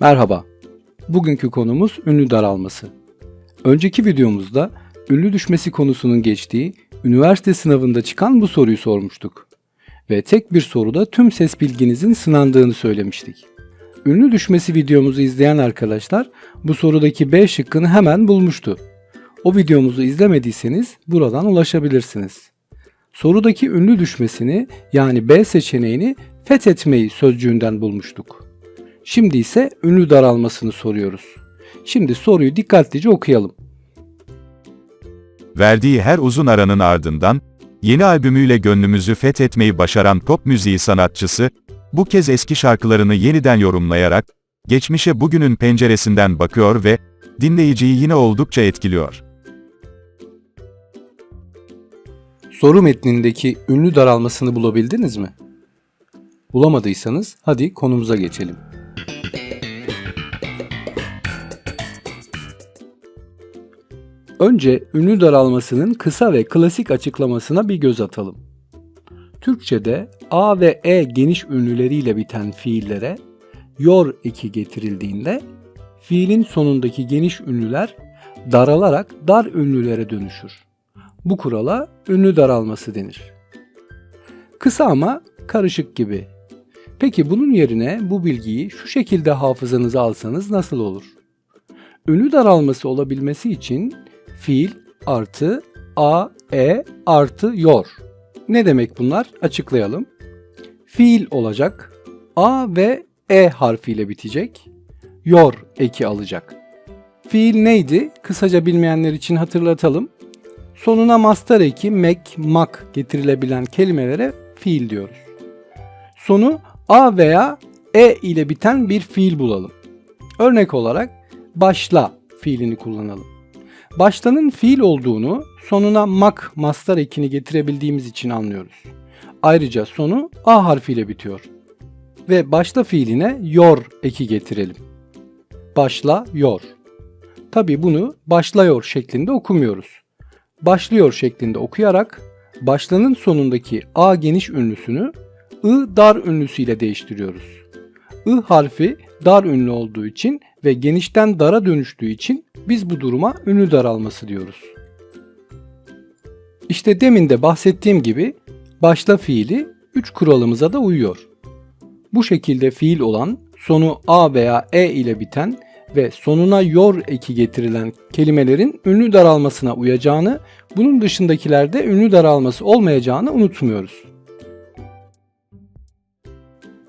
Merhaba. Bugünkü konumuz ünlü daralması. Önceki videomuzda ünlü düşmesi konusunun geçtiği üniversite sınavında çıkan bu soruyu sormuştuk. Ve tek bir soruda tüm ses bilginizin sınandığını söylemiştik. Ünlü düşmesi videomuzu izleyen arkadaşlar bu sorudaki B şıkkını hemen bulmuştu. O videomuzu izlemediyseniz buradan ulaşabilirsiniz. Sorudaki ünlü düşmesini yani B seçeneğini fethetmeyi sözcüğünden bulmuştuk. Şimdi ise ünlü daralmasını soruyoruz. Şimdi soruyu dikkatlice okuyalım. Verdiği her uzun aranın ardından, yeni albümüyle gönlümüzü fethetmeyi başaran pop müziği sanatçısı, bu kez eski şarkılarını yeniden yorumlayarak, geçmişe bugünün penceresinden bakıyor ve, dinleyiciyi yine oldukça etkiliyor. Soru metnindeki ünlü daralmasını bulabildiniz mi? Bulamadıysanız hadi konumuza geçelim. Önce ünlü daralmasının kısa ve klasik açıklamasına bir göz atalım. Türkçe'de A ve E geniş ünlüleriyle biten fiillere yor eki getirildiğinde fiilin sonundaki geniş ünlüler daralarak dar ünlülere dönüşür. Bu kurala ünlü daralması denir. Kısa ama karışık gibi. Peki bunun yerine bu bilgiyi şu şekilde hafızanıza alsanız nasıl olur? Ünlü daralması olabilmesi için fiil artı a, e artı yor. Ne demek bunlar? Açıklayalım. Fiil olacak. A ve E harfiyle bitecek. Yor eki alacak. Fiil neydi? Kısaca bilmeyenler için hatırlatalım. Sonuna mastar eki, mek, mak getirilebilen kelimelere fiil diyoruz. Sonu a veya e ile biten bir fiil bulalım. Örnek olarak başla fiilini kullanalım. Başlanın fiil olduğunu sonuna mak mastar ekini getirebildiğimiz için anlıyoruz. Ayrıca sonu a harfiyle bitiyor. Ve başla fiiline yor eki getirelim. Başla yor. Tabi bunu başlıyor şeklinde okumuyoruz başlıyor şeklinde okuyarak başlanın sonundaki a geniş ünlüsünü ı dar ünlüsüyle değiştiriyoruz. I harfi dar ünlü olduğu için ve genişten dara dönüştüğü için biz bu duruma ünlü daralması diyoruz. İşte demin de bahsettiğim gibi başla fiili 3 kuralımıza da uyuyor. Bu şekilde fiil olan sonu a veya e ile biten ve sonuna yor eki getirilen kelimelerin ünlü daralmasına uyacağını, bunun dışındakilerde ünlü daralması olmayacağını unutmuyoruz.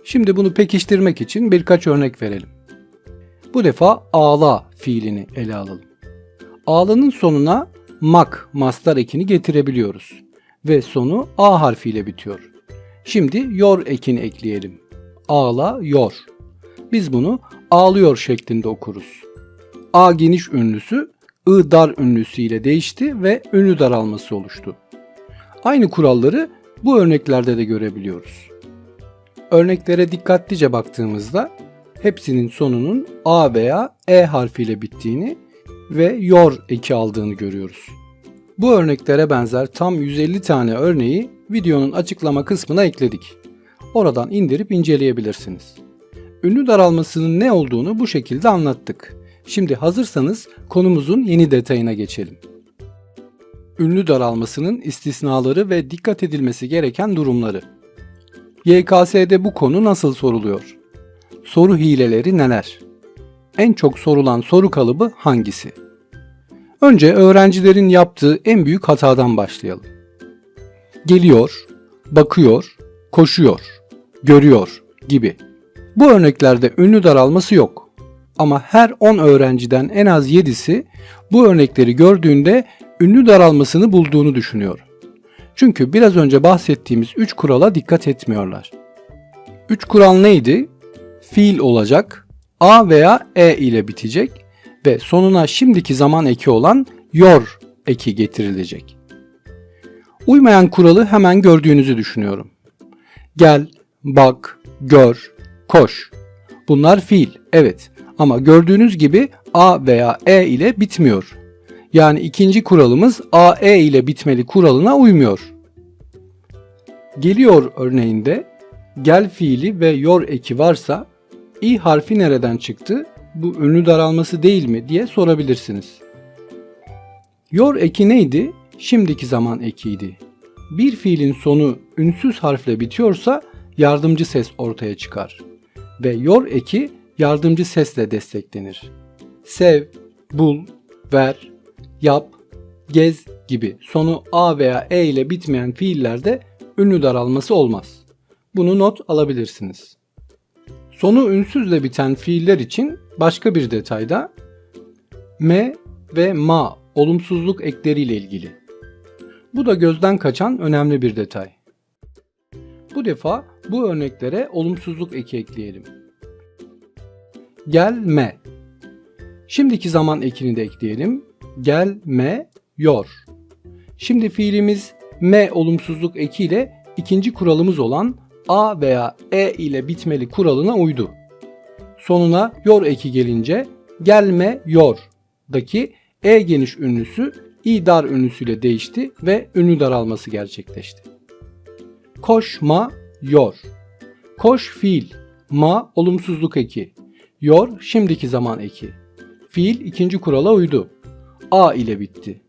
Şimdi bunu pekiştirmek için birkaç örnek verelim. Bu defa ağla fiilini ele alalım. Ağlanın sonuna mak mastar ekini getirebiliyoruz ve sonu a harfiyle bitiyor. Şimdi yor ekini ekleyelim. Ağla yor. Biz bunu ağlıyor şeklinde okuruz. A geniş ünlüsü I dar ünlüsü ile değişti ve ünlü daralması oluştu. Aynı kuralları bu örneklerde de görebiliyoruz. Örneklere dikkatlice baktığımızda hepsinin sonunun A veya E harfiyle bittiğini ve yor eki aldığını görüyoruz. Bu örneklere benzer tam 150 tane örneği videonun açıklama kısmına ekledik. Oradan indirip inceleyebilirsiniz. Ünlü daralmasının ne olduğunu bu şekilde anlattık. Şimdi hazırsanız konumuzun yeni detayına geçelim. Ünlü daralmasının istisnaları ve dikkat edilmesi gereken durumları. YKS'de bu konu nasıl soruluyor? Soru hileleri neler? En çok sorulan soru kalıbı hangisi? Önce öğrencilerin yaptığı en büyük hatadan başlayalım. Geliyor, bakıyor, koşuyor, görüyor gibi. Bu örneklerde ünlü daralması yok. Ama her 10 öğrenciden en az 7'si bu örnekleri gördüğünde ünlü daralmasını bulduğunu düşünüyor. Çünkü biraz önce bahsettiğimiz 3 kurala dikkat etmiyorlar. 3 kural neydi? Fiil olacak, a veya e ile bitecek ve sonuna şimdiki zaman eki olan yor eki getirilecek. Uymayan kuralı hemen gördüğünüzü düşünüyorum. Gel, bak, gör, koş. Bunlar fiil, evet. Ama gördüğünüz gibi a veya e ile bitmiyor. Yani ikinci kuralımız a e ile bitmeli kuralına uymuyor. Geliyor örneğinde gel fiili ve yor eki varsa i harfi nereden çıktı? Bu ünlü daralması değil mi diye sorabilirsiniz. Yor eki neydi? Şimdiki zaman ekiydi. Bir fiilin sonu ünsüz harfle bitiyorsa yardımcı ses ortaya çıkar. Ve yor eki yardımcı sesle desteklenir. Sev, bul, ver, yap, gez gibi sonu a veya e ile bitmeyen fiillerde ünlü daralması olmaz. Bunu not alabilirsiniz. Sonu ünsüzle biten fiiller için başka bir detayda m ve ma olumsuzluk ekleriyle ilgili. Bu da gözden kaçan önemli bir detay. Bu defa bu örneklere olumsuzluk eki ekleyelim. Gelme. Şimdiki zaman ekini de ekleyelim. Gelme yor. Şimdi fiilimiz me olumsuzluk ekiyle ikinci kuralımız olan a veya e ile bitmeli kuralına uydu. Sonuna yor eki gelince gelme yor daki e geniş ünlüsü i dar ünlüsüyle değişti ve ünlü daralması gerçekleşti. Koşma yor. Koş fiil, ma olumsuzluk eki, yor şimdiki zaman eki. Fiil ikinci kurala uydu. A ile bitti.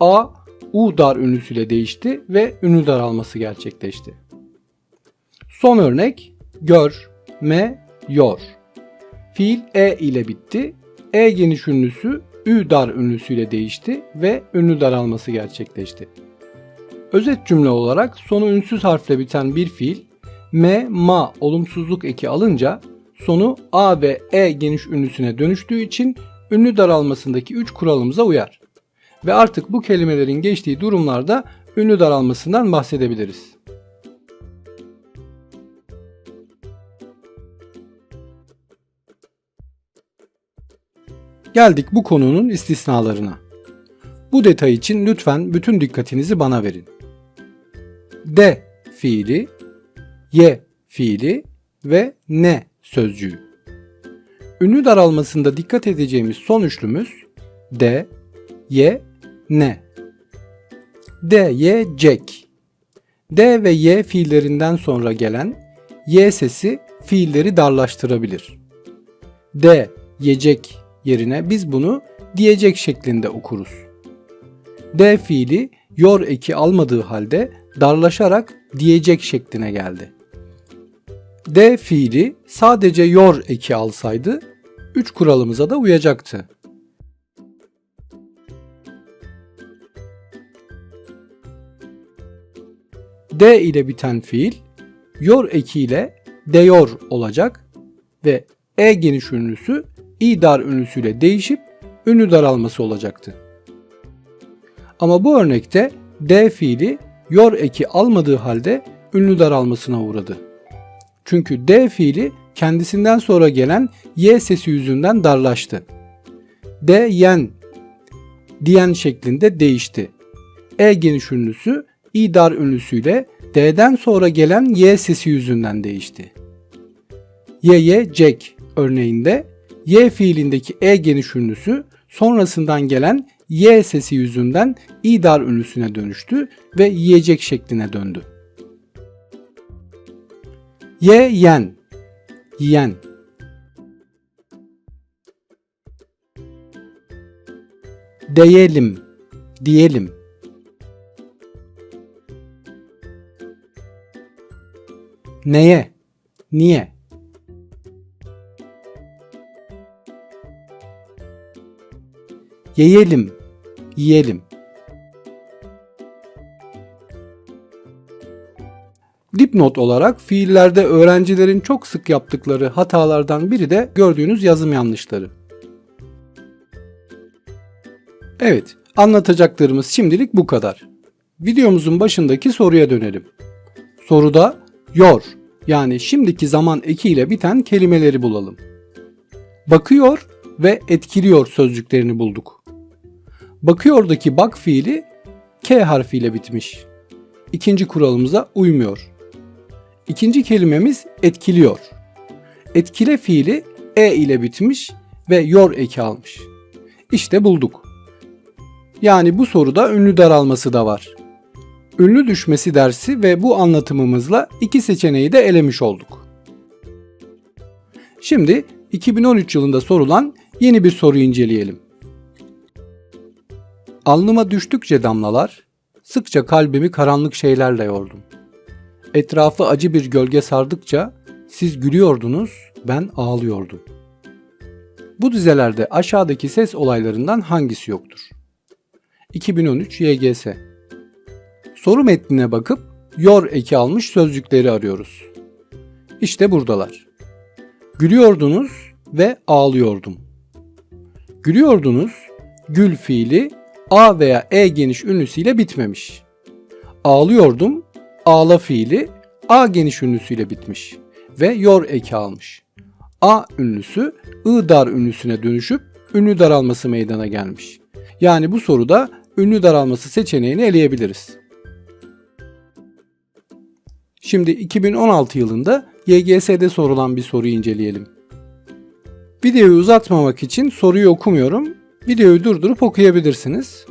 A, U dar ünlüsüyle değişti ve ünlü daralması gerçekleşti. Son örnek gör, me, yor. Fiil E ile bitti. E geniş ünlüsü Ü dar ünlüsüyle değişti ve ünlü daralması gerçekleşti. Özet cümle olarak sonu ünsüz harfle biten bir fiil M, ma olumsuzluk eki alınca sonu A ve E geniş ünlüsüne dönüştüğü için ünlü daralmasındaki 3 kuralımıza uyar. Ve artık bu kelimelerin geçtiği durumlarda ünlü daralmasından bahsedebiliriz. Geldik bu konunun istisnalarına. Bu detay için lütfen bütün dikkatinizi bana verin. De fiili, ye fiili ve ne sözcüğü. Ünlü daralmasında dikkat edeceğimiz son üçlümüz de, ye, ne. De, ye, cek. D ve y fiillerinden sonra gelen y sesi fiilleri darlaştırabilir. De, yiyecek yerine biz bunu diyecek şeklinde okuruz. D fiili yor eki almadığı halde darlaşarak diyecek şekline geldi. D fiili sadece yor eki alsaydı üç kuralımıza da uyacaktı. D ile biten fiil yor ekiyle deyor olacak ve e geniş ünlüsü i dar ünlüsüyle değişip ünlü daralması olacaktı. Ama bu örnekte D fiili yor eki almadığı halde ünlü daralmasına uğradı. Çünkü D fiili kendisinden sonra gelen y sesi yüzünden darlaştı. D yen diyen şeklinde değişti. E geniş ünlüsü i dar ünlüsüyle D'den sonra gelen y sesi yüzünden değişti. Y ye cek örneğinde y fiilindeki e geniş ünlüsü sonrasından gelen y sesi yüzünden i dar ünlüsüne dönüştü ve yiyecek şekline döndü. Ye yen, yiyen. Diyelim, diyelim. Neye, niye? Yiyelim, yiyelim. Dipnot olarak fiillerde öğrencilerin çok sık yaptıkları hatalardan biri de gördüğünüz yazım yanlışları. Evet, anlatacaklarımız şimdilik bu kadar. Videomuzun başındaki soruya dönelim. Soruda yor yani şimdiki zaman ekiyle biten kelimeleri bulalım. Bakıyor ve etkiliyor sözcüklerini bulduk. Bakıyordaki bak fiili K harfiyle bitmiş. İkinci kuralımıza uymuyor. İkinci kelimemiz etkiliyor. Etkile fiili E ile bitmiş ve yor eki almış. İşte bulduk. Yani bu soruda ünlü daralması da var. Ünlü düşmesi dersi ve bu anlatımımızla iki seçeneği de elemiş olduk. Şimdi 2013 yılında sorulan yeni bir soruyu inceleyelim. Alnıma düştükçe damlalar, sıkça kalbimi karanlık şeylerle yordum. Etrafı acı bir gölge sardıkça siz gülüyordunuz, ben ağlıyordum. Bu dizelerde aşağıdaki ses olaylarından hangisi yoktur? 2013 YGS Soru metnine bakıp yor eki almış sözcükleri arıyoruz. İşte buradalar. Gülüyordunuz ve ağlıyordum. Gülüyordunuz, gül fiili A veya E geniş ünlüsüyle bitmemiş. Ağlıyordum, ağla fiili A geniş ünlüsüyle bitmiş ve yor eki almış. A ünlüsü I dar ünlüsüne dönüşüp ünlü daralması meydana gelmiş. Yani bu soruda ünlü daralması seçeneğini eleyebiliriz. Şimdi 2016 yılında YGS'de sorulan bir soruyu inceleyelim. Videoyu uzatmamak için soruyu okumuyorum. Videoyu durdurup okuyabilirsiniz.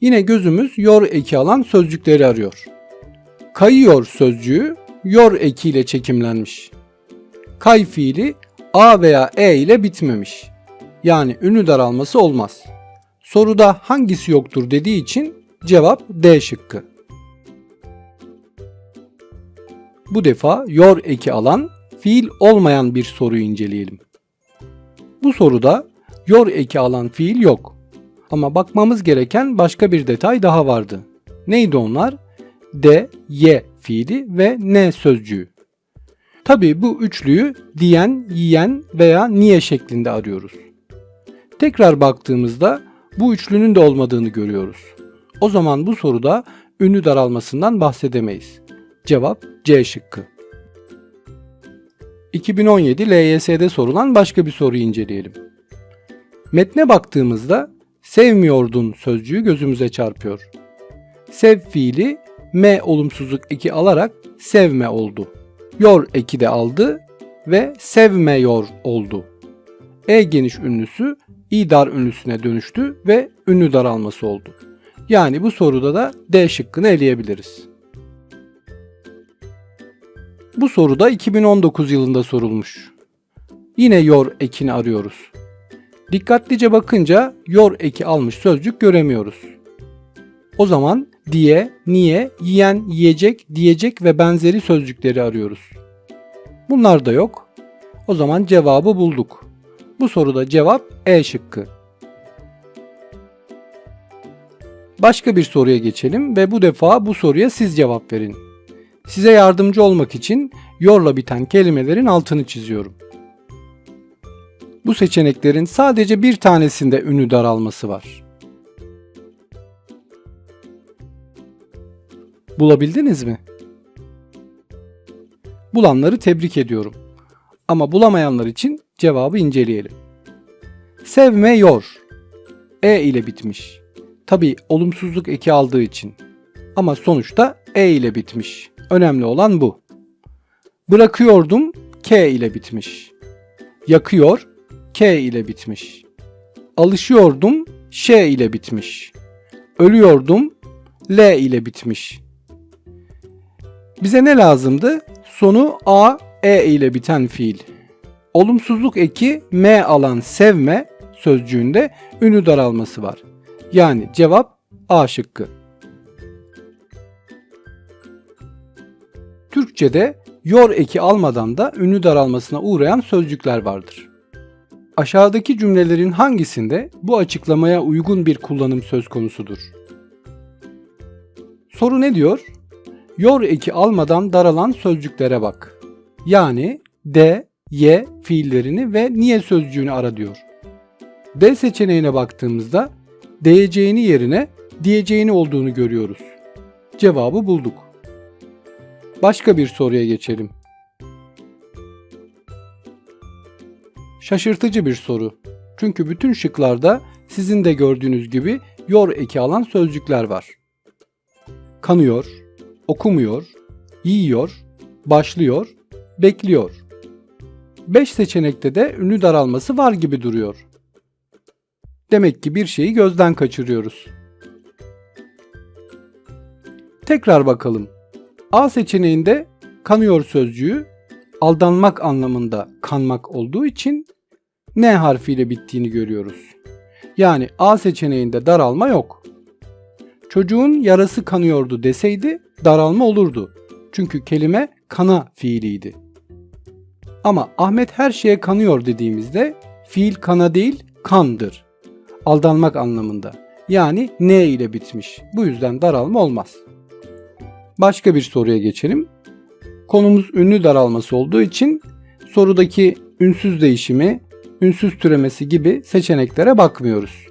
Yine gözümüz yor eki alan sözcükleri arıyor. Kayıyor sözcüğü yor ekiyle çekimlenmiş. Kay fiili A veya E ile bitmemiş. Yani ünlü daralması olmaz. Soruda hangisi yoktur dediği için cevap D şıkkı. Bu defa yor eki alan fiil olmayan bir soruyu inceleyelim. Bu soruda yor eki alan fiil yok. Ama bakmamız gereken başka bir detay daha vardı. Neydi onlar? De, ye fiili ve ne sözcüğü. Tabi bu üçlüyü diyen, yiyen veya niye şeklinde arıyoruz. Tekrar baktığımızda bu üçlünün de olmadığını görüyoruz. O zaman bu soruda ünlü daralmasından bahsedemeyiz. Cevap C şıkkı. 2017 LYS'de sorulan başka bir soruyu inceleyelim. Metne baktığımızda sevmiyordun sözcüğü gözümüze çarpıyor. Sev fiili me olumsuzluk eki alarak sevme oldu. Yor eki de aldı ve sevmeyor oldu. E geniş ünlüsü i dar ünlüsüne dönüştü ve ünlü daralması oldu. Yani bu soruda da D şıkkını eleyebiliriz. Bu soruda 2019 yılında sorulmuş. Yine yor ekini arıyoruz. Dikkatlice bakınca yor eki almış sözcük göremiyoruz. O zaman diye, niye, yiyen, yiyecek, diyecek ve benzeri sözcükleri arıyoruz. Bunlar da yok. O zaman cevabı bulduk. Bu soruda cevap E şıkkı. Başka bir soruya geçelim ve bu defa bu soruya siz cevap verin. Size yardımcı olmak için yorla biten kelimelerin altını çiziyorum. Bu seçeneklerin sadece bir tanesinde ünlü daralması var. Bulabildiniz mi? Bulanları tebrik ediyorum. Ama bulamayanlar için cevabı inceleyelim. Sevmeyor. E ile bitmiş. Tabi olumsuzluk eki aldığı için. Ama sonuçta E ile bitmiş. Önemli olan bu. Bırakıyordum K ile bitmiş. Yakıyor K ile bitmiş. Alışıyordum Ş ile bitmiş. Ölüyordum L ile bitmiş. Bize ne lazımdı? Sonu A, E ile biten fiil. Olumsuzluk eki M alan sevme sözcüğünde ünlü daralması var. Yani cevap A şıkkı. Türkçe'de yor eki almadan da ünlü daralmasına uğrayan sözcükler vardır. Aşağıdaki cümlelerin hangisinde bu açıklamaya uygun bir kullanım söz konusudur? Soru ne diyor? Yor eki almadan daralan sözcüklere bak. Yani de, ye fiillerini ve niye sözcüğünü ara diyor. D seçeneğine baktığımızda diyeceğini yerine diyeceğini olduğunu görüyoruz. Cevabı bulduk. Başka bir soruya geçelim. Şaşırtıcı bir soru. Çünkü bütün şıklarda sizin de gördüğünüz gibi yor eki alan sözcükler var. Kanıyor, okumuyor, yiyor, başlıyor, bekliyor. 5 seçenekte de ünlü daralması var gibi duruyor. Demek ki bir şeyi gözden kaçırıyoruz. Tekrar bakalım. A seçeneğinde kanıyor sözcüğü aldanmak anlamında kanmak olduğu için N harfiyle bittiğini görüyoruz. Yani A seçeneğinde daralma yok. Çocuğun yarası kanıyordu deseydi daralma olurdu. Çünkü kelime kana fiiliydi. Ama Ahmet her şeye kanıyor dediğimizde fiil kana değil kandır. Aldanmak anlamında. Yani N ile bitmiş. Bu yüzden daralma olmaz. Başka bir soruya geçelim. Konumuz ünlü daralması olduğu için sorudaki ünsüz değişimi, ünsüz türemesi gibi seçeneklere bakmıyoruz.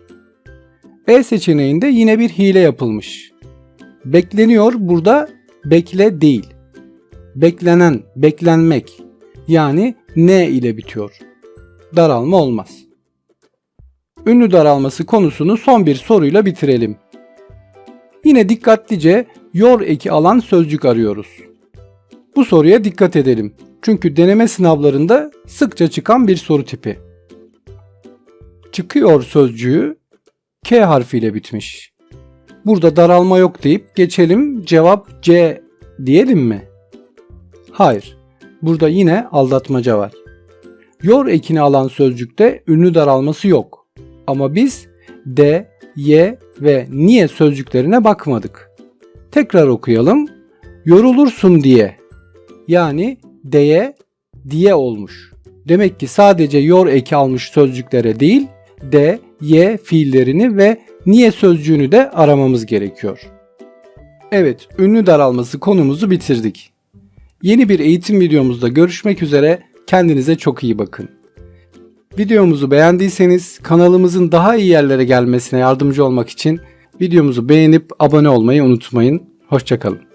E seçeneğinde yine bir hile yapılmış. Bekleniyor burada bekle değil. Beklenen, beklenmek yani ne ile bitiyor. Daralma olmaz. Ünlü daralması konusunu son bir soruyla bitirelim. Yine dikkatlice yor eki alan sözcük arıyoruz. Bu soruya dikkat edelim. Çünkü deneme sınavlarında sıkça çıkan bir soru tipi. Çıkıyor sözcüğü K harfiyle bitmiş. Burada daralma yok deyip geçelim cevap C diyelim mi? Hayır. Burada yine aldatmaca var. Yor ekini alan sözcükte ünlü daralması yok. Ama biz D, Y ve niye sözcüklerine bakmadık. Tekrar okuyalım. Yorulursun diye. Yani D'ye diye olmuş. Demek ki sadece yor eki almış sözcüklere değil, D, Y fiillerini ve niye sözcüğünü de aramamız gerekiyor. Evet, ünlü daralması konumuzu bitirdik. Yeni bir eğitim videomuzda görüşmek üzere. Kendinize çok iyi bakın. Videomuzu beğendiyseniz kanalımızın daha iyi yerlere gelmesine yardımcı olmak için videomuzu beğenip abone olmayı unutmayın. Hoşçakalın.